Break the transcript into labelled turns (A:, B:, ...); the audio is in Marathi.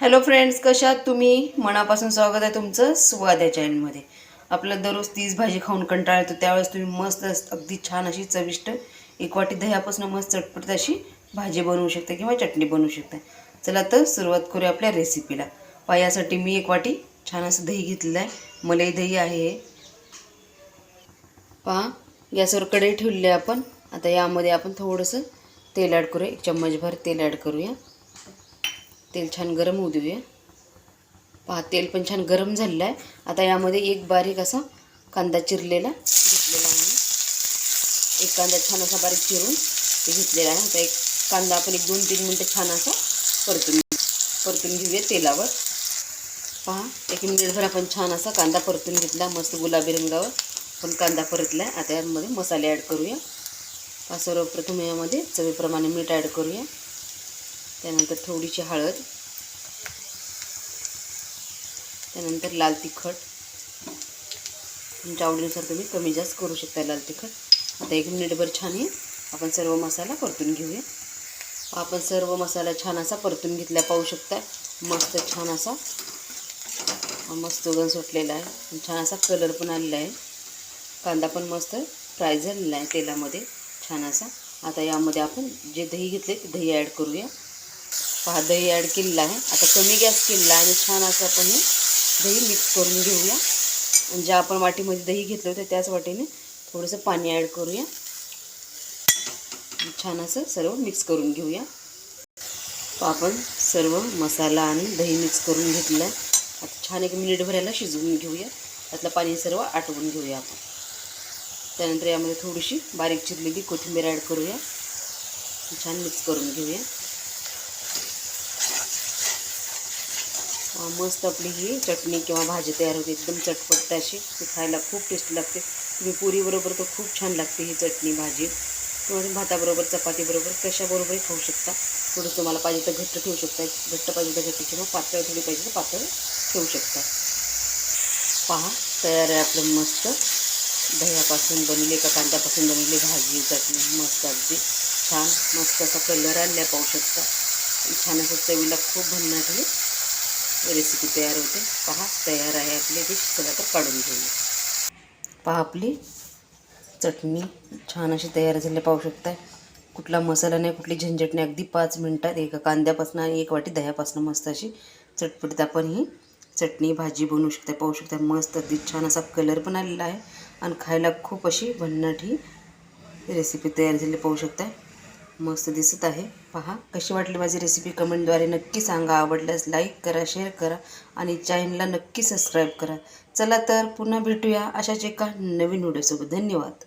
A: हॅलो फ्रेंड्स कशात तुम्ही? मनापासून स्वागत आहे तुमचं स्वाद या चॅनलमध्ये आपलं दररोज तीच भाजी खाऊन कंटाळा येतो त्यावेळेस तुम्ही मस्त अगदी छान अशी चविष्ट एक वाटी दह्यापासून मस्त चटपट अशी भाजी बनवू शकता किंवा चटणी बनवू शकता. चला तर सुरुवात करूया आपल्या रेसिपीला पहा यासाठी मी एक वाटी छान असं दही घेतलेलं आहे. मलई दही आहे. पहा गॅसवर कढई ठेवलेली आहे आपण. आता यामध्ये आपण थोडंसं तेल ॲड करूया. एक चम्मचभर तेल ॲड करूया. तेल छान गरम होऊ देऊया. पहा तेल पण छान गरम झालेलं आहे आता यामध्ये एक बारीक असा कांदा चिरलेला घेतलेला आहे. एक कांदा छान असा बारीक चिरून ते घेतलेला आहे. आता एक कांदा आपण एक दोन तीन मिनटं छान असा परतून परतून घेऊया तेलावर. पहा एक मिनिटभर आपण छान असा कांदा परतून घेतला मस्त गुलाबी रंगावर. पण कांदा परतला आहे आता यामध्ये मसाले ॲड करूया. पहा सर्वप्रथम यामध्ये चवीप्रमाणे मीठ ॲड करूया. त्यानंतर थोडीशी हळद. त्यानंतर लाल तिखट. तुमच्या आवडीनुसार तुम्ही कमी जास्त करू शकता लाल तिखट. आता एक मिनिटभर छान हे आपण सर्व मसाला परतून घेऊया. आपण सर्व मसाला छान असा परतून घेतला पाहू शकता. मस्त छान असा. मस्त गण सुटलेला आहे. छान असा कलर पण आलेला आहे. कांदा पण मस्त फ्राय झालेला आहे तेलामध्ये. छान असा. आता यामध्ये आपण जे दही घेतले ते दही ॲड करूया. पहा दही ॲड केलेलं आहे. आता कमी गॅस केलेला आहे आणि छान असं आपण हे दही मिक्स करून घेऊया. आणि ज्या आपण वाटीमध्ये दही घेतलं होतं त्याच वाटीने थोडंसं पाणी ॲड करूया. छान असं सर्व मिक्स करून घेऊया. तो आपण सर्व मसाला आणि दही मिक्स करून घेतलं आहे. आता छान एक मिनिट भरायला शिजवून घेऊया. त्यातलं पाणी सर्व आटवून घेऊया आपण. त्यानंतर यामध्ये थोडीशी बारीक चिरलेली कोथिंबीर ॲड करूया. छान मिक्स करून घेऊया. मस्त आपली ही चटणी किंवा भाजी तयार होते. एकदम चटपट अशी. ती खायला खूप टेस्टी लागते. तुम्ही पुरीबरोबर तर खूप छान लागते ही चटणी भाजी. किंवा भाताबरोबर चपातीबरोबर कशाबरोबरही खाऊ शकता. थोडं तुम्हाला पाहिजे तर घट्ट ठेवू शकता. घट्ट पाहिजे तर घट्ट किंवा पातळ थोडी पाहिजे तर पातळ ठेवू शकता. पहा तयार आहे आपलं मस्त. दह्यापासून बनवले का कांद्यापासून बनवली भाजी चटणी. मस्त अगदी छान. मस्त असा कलर आणल्या पाहू शकता. छान असं चवीला खूप भन्नाट रेसिपी तयार होते. पहा तयार आहे आपली डिश चला तर काढून घेऊया. पहा आपली चटणी. छान अशी तयार झाली पाहू शकता कुठला मसाला नाही कुठली झंझट नाही. अगदी पाच मिनटात एका कांद्यापासून आणि एक वाटी दह्यापासून मस्त अशी चटपटीत आपण ही चटणी भाजी बनवू शकता पाहू शकता मस्त अगदी छान असा कलर पण आलेला आहे. आणि खायला खूप अशी भन्नाट ही रेसिपी तयार झाली पाहू शकता मस्त दिसत आहे. पहा कशी वाटली माझी रेसिपी कमेंटद्वारे नक्की सांगा. आवडल्यास लाईक करा शेअर करा आणि चॅनलला नक्की सबस्क्राईब करा. चला तर पुन्हा भेटूया अशाच एका नवीन व्हिडिओसोबत धन्यवाद.